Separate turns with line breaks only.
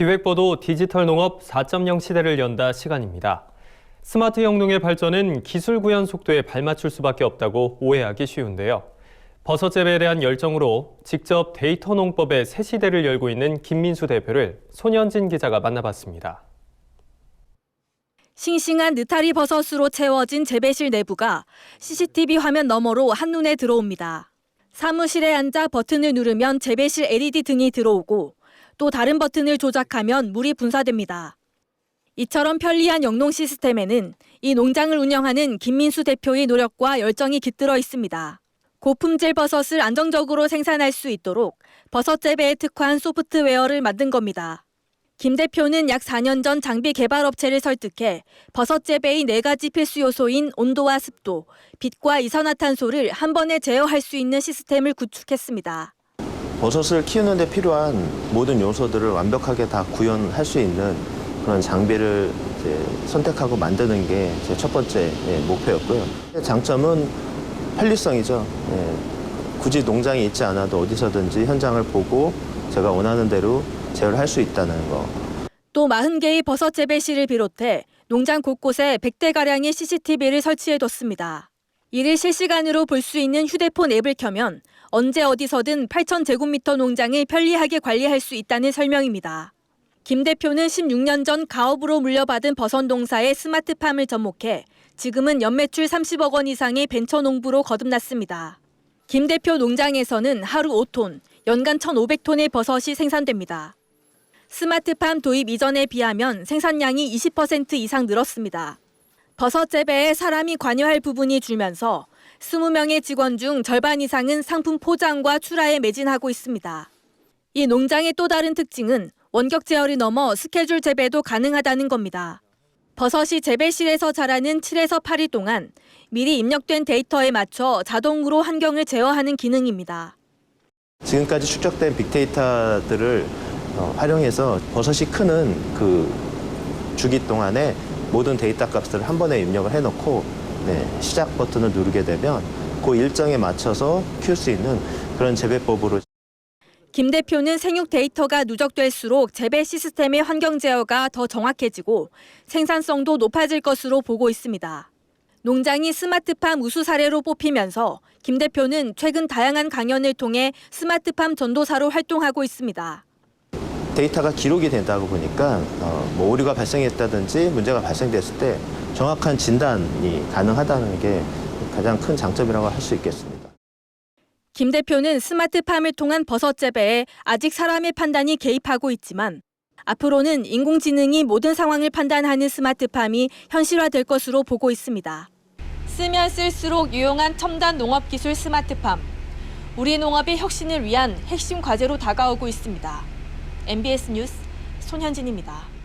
기획보도 디지털 농업 4.0 시대를 연다 시간입니다. 스마트 영농의 발전은 기술 구현 속도에 발맞출 수밖에 없다고 오해하기 쉬운데요. 버섯 재배에 대한 열정으로 직접 데이터 농법의 새 시대를 열고 있는 김민수 대표를 손현진 기자가 만나봤습니다.
싱싱한 느타리 버섯으로 채워진 재배실 내부가 CCTV 화면 너머로 한눈에 들어옵니다. 사무실에 앉아 버튼을 누르면 재배실 LED 등이 들어오고 또 다른 버튼을 조작하면 물이 분사됩니다. 이처럼 편리한 영농 시스템에는 이 농장을 운영하는 김민수 대표의 노력과 열정이 깃들어 있습니다. 고품질 버섯을 안정적으로 생산할 수 있도록 버섯 재배에 특화한 소프트웨어를 만든 겁니다. 김 대표는 약 4년 전 장비 개발 업체를 설득해 버섯 재배의 네 가지 필수 요소인 온도와 습도, 빛과 이산화탄소를 한 번에 제어할 수 있는 시스템을 구축했습니다.
버섯을 키우는 데 필요한 모든 요소들을 완벽하게 다 구현할 수 있는 그런 장비를 선택하고 만드는 게 제 첫 번째 예, 목표였고요. 장점은 편리성이죠. 예, 굳이 농장에 있지 않아도 어디서든지 현장을 보고 제가 원하는 대로 제어를 할 수 있다는 거.
또 40개의 버섯 재배실을 비롯해 농장 곳곳에 100대가량의 CCTV를 설치해뒀습니다. 이를 실시간으로 볼 수 있는 휴대폰 앱을 켜면 언제 어디서든 8,000제곱미터 농장을 편리하게 관리할 수 있다는 설명입니다. 김 대표는 16년 전 가업으로 물려받은 버섯 농사에 스마트팜을 접목해 지금은 연매출 30억 원 이상의 벤처 농부로 거듭났습니다. 김 대표 농장에서는 하루 5톤, 연간 1,500톤의 버섯이 생산됩니다. 스마트팜 도입 이전에 비하면 생산량이 20% 이상 늘었습니다. 버섯 재배에 사람이 관여할 부분이 줄면서 20명의 직원 중 절반 이상은 상품 포장과 출하에 매진하고 있습니다. 이 농장의 또 다른 특징은 원격 제어를 넘어 스케줄 재배도 가능하다는 겁니다. 버섯이 재배실에서 자라는 7에서 8일 동안 미리 입력된 데이터에 맞춰 자동으로 환경을 제어하는 기능입니다.
지금까지 축적된 빅데이터들을 어, 활용해서 버섯이 크는 그 주기 동안에 모든 데이터 값들을 한 번에 입력을 해놓고 네, 시작 버튼을 누르게 되면 그 일정에 맞춰서 키울 수 있는 그런 재배법으로
김 대표는 생육 데이터가 누적될수록 재배 시스템의 환경 제어가 더 정확해지고 생산성도 높아질 것으로 보고 있습니다. 농장이 스마트팜 우수 사례로 뽑히면서 김 대표는 최근 다양한 강연을 통해 스마트팜 전도사로 활동하고 있습니다.
데이터가 기록이 된다고 보니까 어, 뭐 오류가 발생했다든지 문제가 발생됐을 때 정확한 진단이 가능하다는 게 가장 큰 장점이라고 할 수 있겠습니다.
김 대표는 스마트팜을 통한 버섯 재배에 아직 사람의 판단이 개입하고 있지만 앞으로는 인공지능이 모든 상황을 판단하는 스마트팜이 현실화될 것으로 보고 있습니다. 쓰면 쓸수록 유용한 첨단 농업 기술 스마트팜. 우리 농업의 혁신을 위한 핵심 과제로 다가오고 있습니다. MBS 뉴스 손현진입니다.